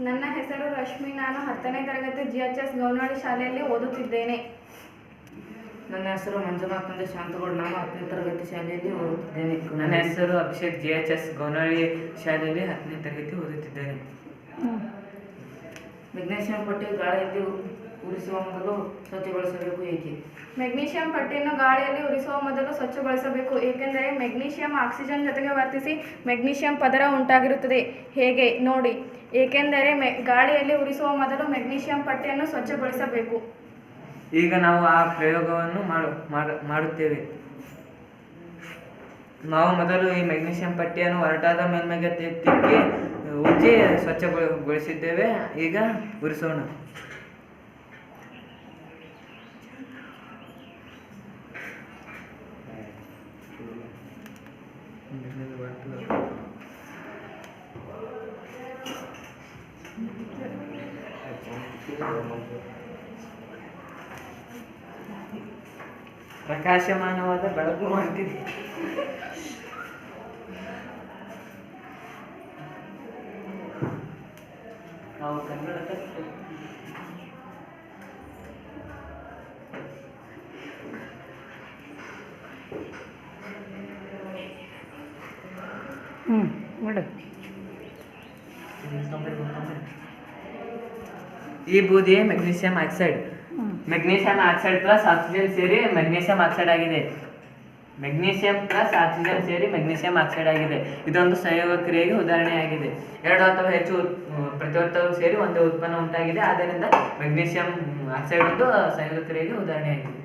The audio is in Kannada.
ನನ್ನ ಹೆಸರು ರಶ್ಮಿ. ನಾನು ಹತ್ತನೇ ತರಗತಿ ಜಿ ಎಚ್ ಎಸ್ ಗೌನಹಳ್ಳಿ ಶಾಲೆಯಲ್ಲಿ ಓದುತ್ತಿದ್ದೇನೆ. ನನ್ನ ಹೆಸರು ಮಂಜುನಾಥ್ ಅಂದ್ರೆ ಶಾಂತಗೌಡ. ನಾನು ಹತ್ತನೇ ತರಗತಿ ಶಾಲೆಯಲ್ಲಿ ಓದುತ್ತಿದ್ದೇನೆ. ನನ್ನ ಹೆಸರು Abhishek G H S Gaunahalli ಶಾಲೆಯಲ್ಲಿ ಹತ್ತನೇ ತರಗತಿ ಓದುತ್ತಿದ್ದೇನೆ. ವಿಘ್ನೇಶ್ವರ ಪಟ್ಟಿ ಗಾಳಿಯಲ್ಲಿ ಉರಿಸುವ ಮೊದಲು ಸ್ವಚ್ಛಗೊಳಿಸಬೇಕು ಏಕೆ? ಮೆಗ್ನೀಷಿಯಂ ಪಟ್ಟಿಯನ್ನು ಗಾಳಿಯಲ್ಲಿ ಉರಿಸುವ ಮೊದಲು ಸ್ವಚ್ಛಗೊಳಿಸಬೇಕು ಏಕೆಂದರೆ ಮೆಗ್ನೀಷಿಯಂ ಆಕ್ಸಿಜನ್ ಜೊತೆಗೆ ವರ್ತಿಸಿ ಮೆಗ್ನೀಷಿಯಂ ಪದರ ಉಂಟಾಗಿರುತ್ತದೆ. ಹೇಗೆ? ನೋಡಿ. ಏಕೆಂದರೆ ಮೆ ಗಾಳಿಯಲ್ಲಿ ಉರಿಸುವ ಮೊದಲು ಮೆಗ್ನೀಷಿಯಂ ಪಟ್ಟಿಯನ್ನು ಸ್ವಚ್ಛಗೊಳಿಸಬೇಕು. ಈಗ ನಾವು ಆ ಪ್ರಯೋಗವನ್ನು ಮಾಡು ಮಾಡು- ಮಾಡುತ್ತೇವೆ. ನಾವು ಮೊದಲು ಈ ಮೆಗ್ನೀಷಿಯಂ ಪಟ್ಟಿಯನ್ನು ಹೊರಟಾದ ಮೇಲ್ಮೆಗೆ ತಿಕ್ಕಿ ಉಜ್ಜಿ ಸ್ವಚ್ಛಗೊಳಿಸಿದ್ದೇವೆ. ಈಗ ಉರಿಸೋಣ. ಪ್ರಕಾಶಮಾನವಾದ ಬೆಳಕು ಮಾಡ್ತಿದೆ ನಾವು ಕನ್ನಡ ಹ್ಞೂ ಮಾಡು ಈ ಬೂದಿ magnesium oxide. Magnesium oxide plus oxygen ಸೇರಿ ಮೆಗ್ನೀಷಿಯಂ ಆಕ್ಸೈಡ್ ಆಗಿದೆ. ಮೆಗ್ನೀಷಿಯಂ ಪ್ಲಸ್ ಆಕ್ಸಿಜನ್ ಸೇರಿ ಮೆಗ್ನೀಷಿಯಂ ಆಕ್ಸೈಡ್ ಆಗಿದೆ. ಇದೊಂದು ಸಂಯೋಗ ಕ್ರಿಯೆಗೆ ಉದಾಹರಣೆಯಾಗಿದೆ ಎರಡು ಅಥವಾ ಹೆಚ್ಚು ಪ್ರತಿವರ್ತವು ಸೇರಿ ಒಂದು ಉತ್ಪನ್ನ ಉಂಟಾಗಿದೆ. ಆದ್ದರಿಂದ ಮೆಗ್ನೀಷಿಯಂ ಆಕ್ಸೈಡ್ ಒಂದು ಸಂಯೋಗ ಕ್ರಿಯೆಗೆ ಉದಾಹರಣೆಯಾಗಿದೆ